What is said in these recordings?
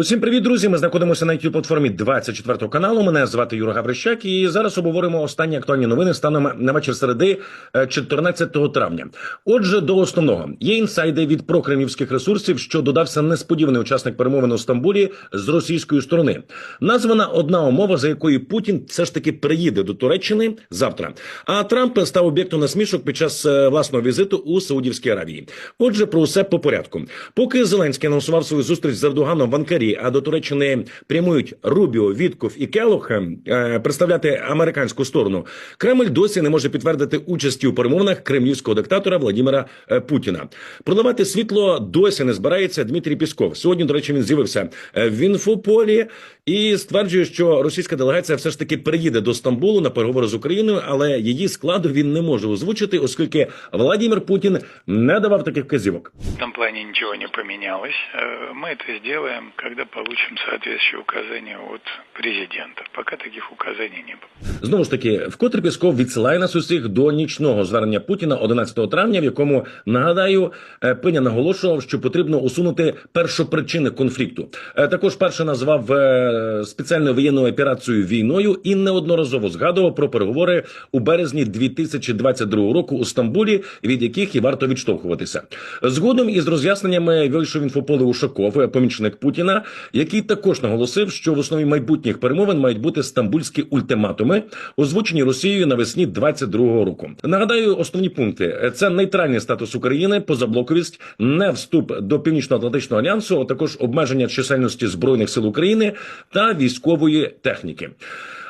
Усім привіт, друзі! Ми знаходимося на youtube платформі 24 каналу. Мене звати Юра Гаврищак, і зараз обговоримо останні актуальні новини станом на вечір середи е, 14 травня. Отже, до основного є інсайди від прокремлівських ресурсів, що додався несподіваний учасник перемовин у Стамбулі з російської сторони. Названа одна умова, за якою Путін все ж таки приїде до Туреччини завтра. А Трамп став об'єктом насмішок під час е, власного візиту у Саудівській Аравії. Отже, про усе по порядку. Поки Зеленський анонсував свою зустріч з Ердоганом в Анкарі, а до Туреччини прямують Рубіо, Вітков і Келох е, представляти американську сторону. Кремль досі не може підтвердити участі у перемовинах кремлівського диктатора Владимира е, Путіна. Проливати світло досі не збирається Дмитрій Пісков. Сьогодні, до речі, він з'явився е, в інфополі і стверджує, що російська делегація все ж таки приїде до Стамбулу на переговори з Україною, але її складу він не може озвучити, оскільки Владимир Путін не давав таких вказівок. В этом плане ничего не поменялось. Э, Мы это сделаем, когда получим соответствующие указания от президента. Пока таких указаний не было. Знову ж таки, вкотре Пісков відсилає нас усіх до нічного звернення Путіна 11 травня, в якому нагадаю, е, Пиня наголошував, що потрібно усунути першопричини конфлікту. Е, Також перше назвав е, спеціальну воєнну операцію війною і неодноразово згадував про переговори у березні 2022 року у Стамбулі, від яких і варто відштовхуватися. Згодом із роз'ясненнями вийшов інфополе Ушаков, помічник Путіна, який також наголосив, що в основі майбутніх перемовин мають бути стамбульські ультиматуми, озвучені Росією навесні 22-го року. Нагадаю, основні пункти: це нейтральний статус України, позаблоковість, не вступ до північно-атлантичного альянсу, а також обмеження чисельності збройних сил України та військової техніки.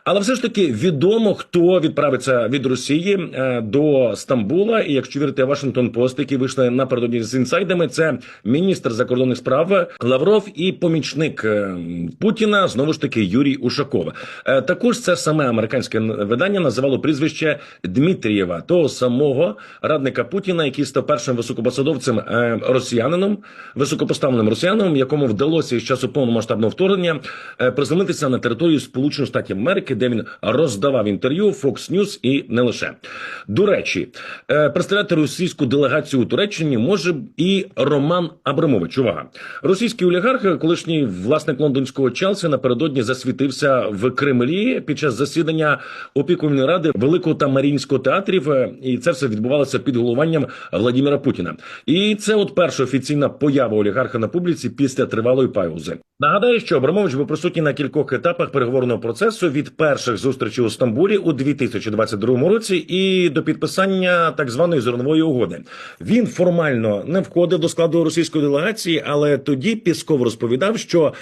Але все ж таки відомо, хто відправиться від Росії е, до Стамбула. І якщо вірити Вашингтон Пост, які вийшли напередодні з інсайдами, це міністр закордонних справ Лавров і помічник е, Путіна знову ж таки Юрій Ушаков. Е, Також це саме американське видання називало прізвище Дмитрієва, того самого радника Путіна, який став першим високопосадовцем росіянином, високопоставленим росіянином, якому вдалося із часу повномасштабного вторгнення приземлитися на територію Сполучених Штатів Америки, де він роздавав інтерв'ю Fox News і не лише. До речі, е, представляти російську делегацію у Туреччині може і Роман Абрамович. Увага, російський олігарх, колишній власник лондонського Челсі, напередодні засвітився в Кремлі під час засідання опікувальної ради Великого та Маріїнського театрів, е, і це все відбувалося під головуванням Владимира Путіна. І це от перша офіційна поява олігарха на публіці після тривалої паузи. Нагадаю, що Абрамович був присутній на кількох етапах переговорного процесу від перших зустрічей у Стамбулі у 2022 році і до підписання так званої зернової угоди. Він формально не входив до складу російської делегації, але тоді Пісков розповідав, що